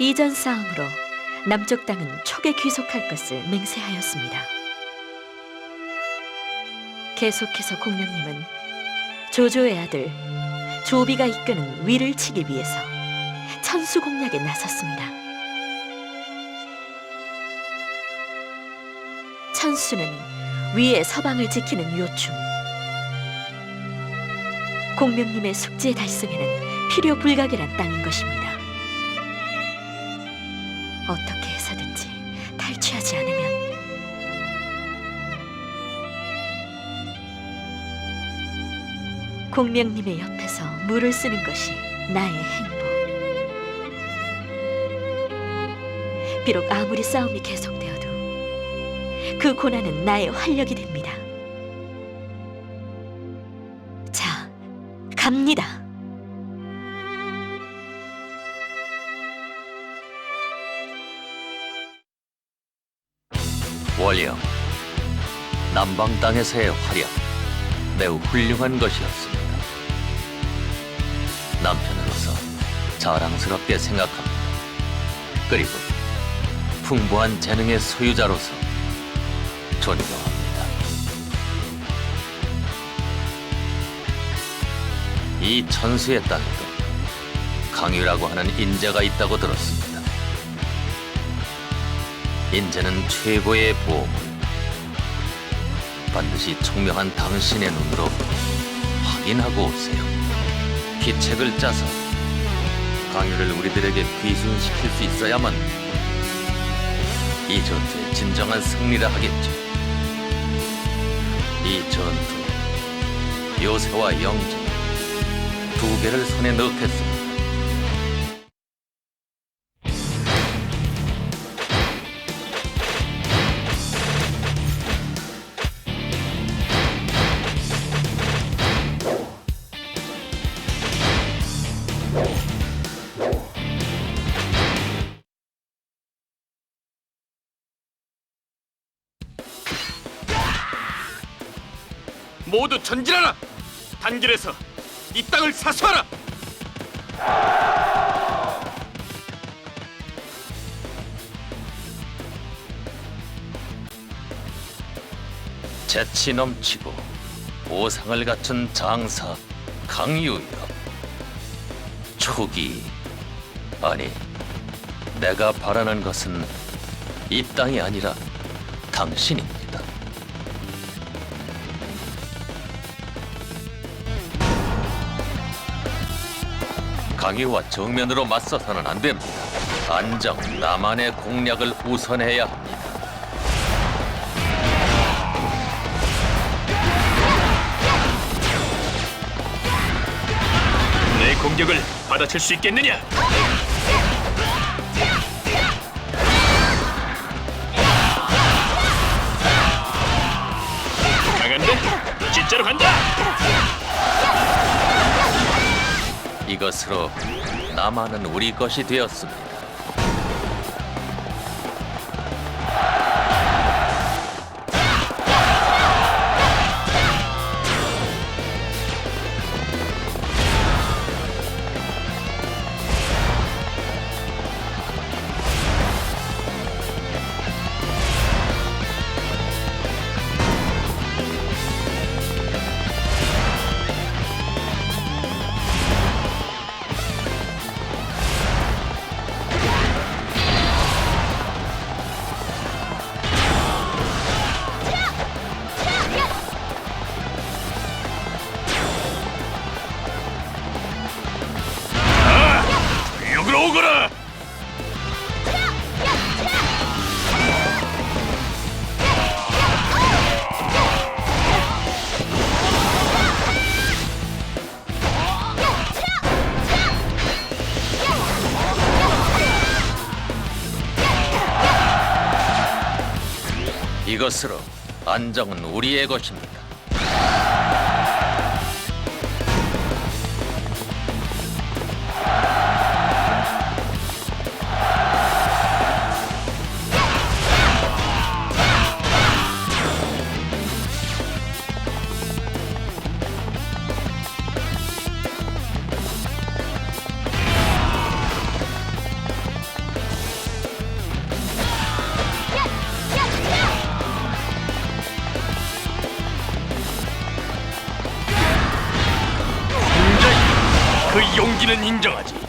이전 싸움으로 남쪽 땅은 촉에 귀속할 것을 맹세하였습니다. 계속해서 공명님은 조조의 아들 조비가 이끄는 위를 치기 위해서 천수 공략에 나섰습니다. 천수는 위의 서방을 지키는 요충. 공명님의 숙지의 달성에는 필요 불가결한 땅인 것입니다. 어떻게 해서든지 탈취하지 않으면 공명님의 옆에서 물을 쓰는 것이 나의 행복. 비록 아무리 싸움이 계속되어도 그 고난은 나의 활력이 됩니다. 자, 갑니다. 월령 남방 땅에서의 활약 매우 훌륭한 것이었습니다. 남편으로서 자랑스럽게 생각합니다. 그리고 풍부한 재능의 소유자로서 존경합니다. 이 천수의 땅에도 강유라고 하는 인재가 있다고 들었습니다. 인재는 최고의 보물. 반드시 총명한 당신의 눈으로 확인하고 오세요. 기책을 짜서 강유를 우리들에게 귀순시킬 수 있어야만 이 전투의 진정한 승리를 하겠죠. 이 전투, 요새와 영재 두 개를 손에 넣겠습니다. 모두 전진하라! 단결해서 이 땅을 사수하라! 재치 넘치고 보상을 갖춘 장사 강유여 초기 아니 내가 바라는 것은 이 땅이 아니라 당신입니다. 강유와 정면으로 맞서서는 안 됩니다. 안정 나만의 공략을 우선해야 합니다. 내 공격을 받아칠 수 있겠느냐? 강한데? 진짜로 간다! 이것으로 나만은 우리 것이 되었습니다. 이것으로 안정은 우리의 것입니다. 인정하지.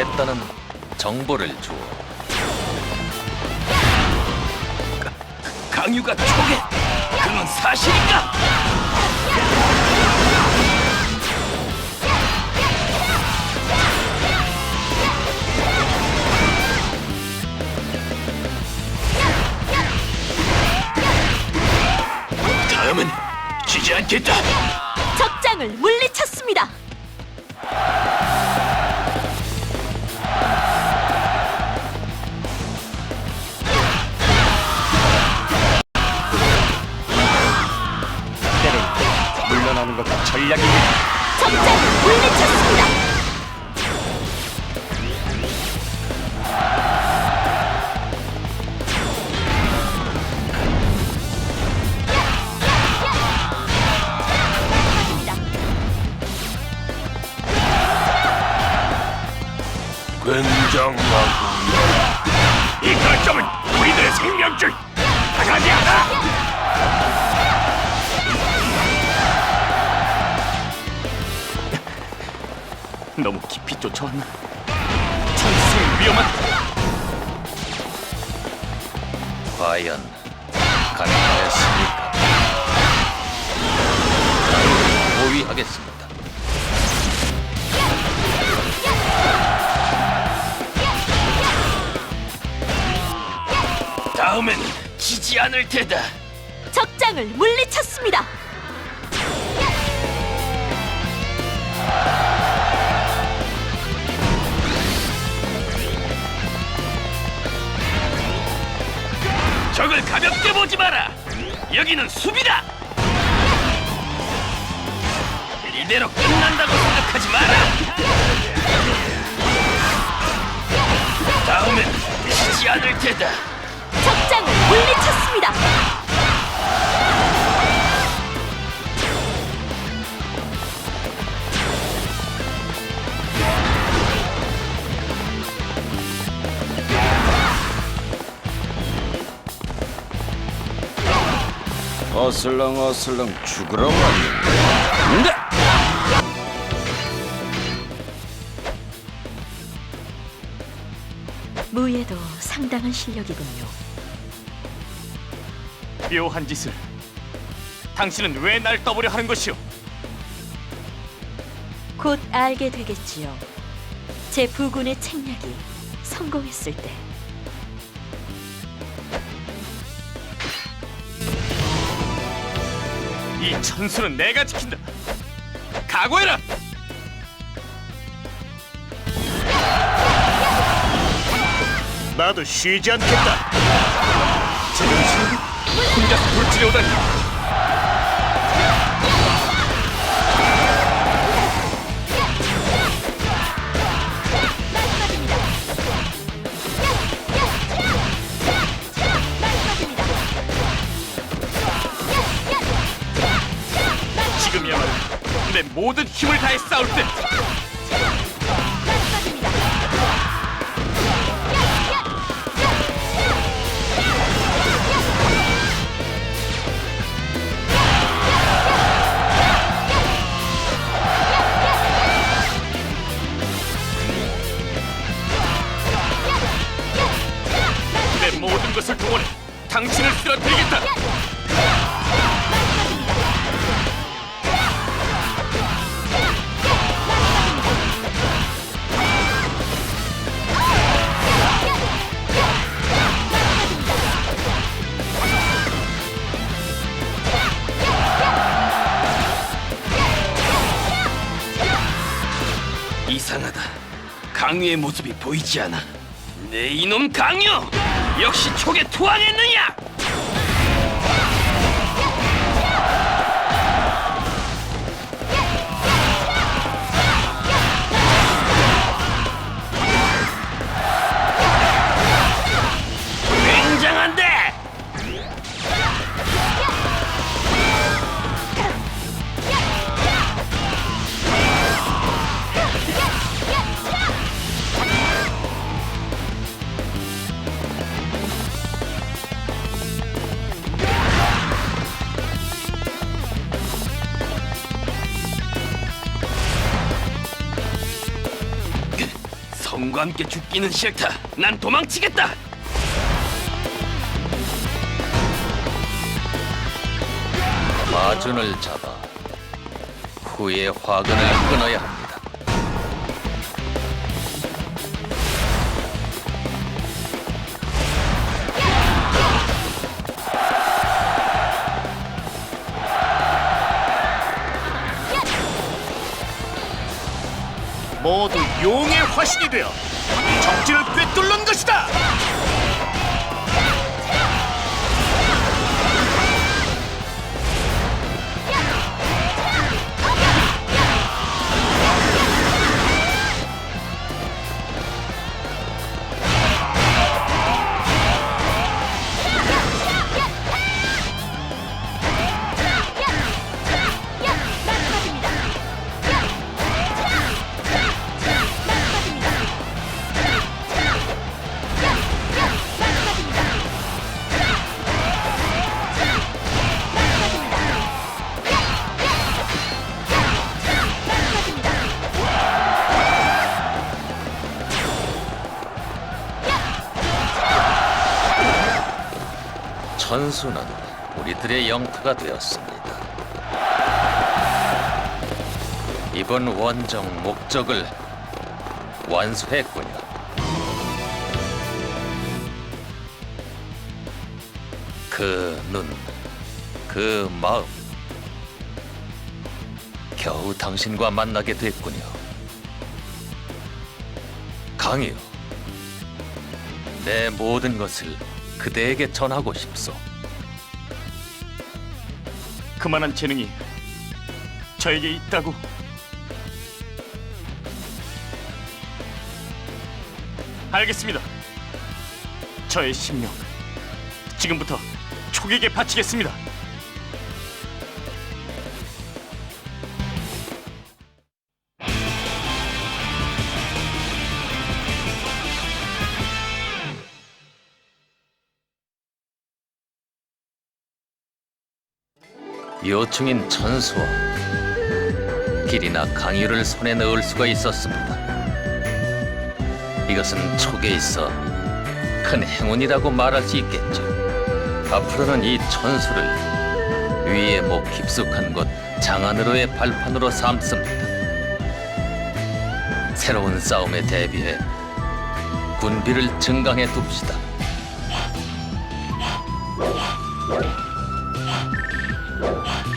했다는 정보를 주어 강유가 초계. 그건 사실인가? 전략입니다. 적장을 물리쳤습니다. 다음엔 지지 않을 테다. 적장을 물리쳤습니다. 적을 가볍게 보지 마라. 여기는 수비다. 이대로 끝난다고 생각하지 마라. 다음엔 지지 않을 테다 적장을 물리쳤습니다. 어슬렁 어슬렁 죽으러 왔는데 무예도 상당한 실력이군요. 묘한 짓을 당신은 왜 날 떠보려 하는 것이오 곧 알게 되겠지요. 제 부군의 책략이 성공했을 때. 이 천수는 내가 지킨다 각오해라 나도 쉬지 않겠다. 제정신이 혼자서 돌진해 오다니. 지금이야말로 내 모든 힘을 다해 싸울 때 당신을 쓰러뜨리겠다 이 강유의 모습이 보이지 않아. 내 이놈 강유! 역시 촉에 투항했느냐? 성과 함께 죽기는 싫다. 난 도망치겠다. 마준을 잡아 후에 화근을 끊어야 합니다. 모두 용의 화신이 되어 정지를 꿰뚫는 것이다. 천수는 우리들의 영토가 되었습니다. 이번 원정 목적을 완수했군요. 그 눈, 그 마음, 겨우 당신과 만나게 됐군요. 강이요. 내 모든 것을 그대에게 전하고 싶소. 그만한 재능이 저에게 있다고. 알겠습니다. 저의 심령 지금부터 촉에게 바치겠습니다. 요충인 천수와 길이나 강유를 손에 넣을 수가 있었습니다. 이것은 촉에 있어 큰 행운이라고 말할 수 있겠죠. 앞으로는 이 천수를 위에 목 깊숙한 곳 장안으로의 발판으로 삼습니다. 새로운 싸움에 대비해 군비를 증강해 둡시다. What?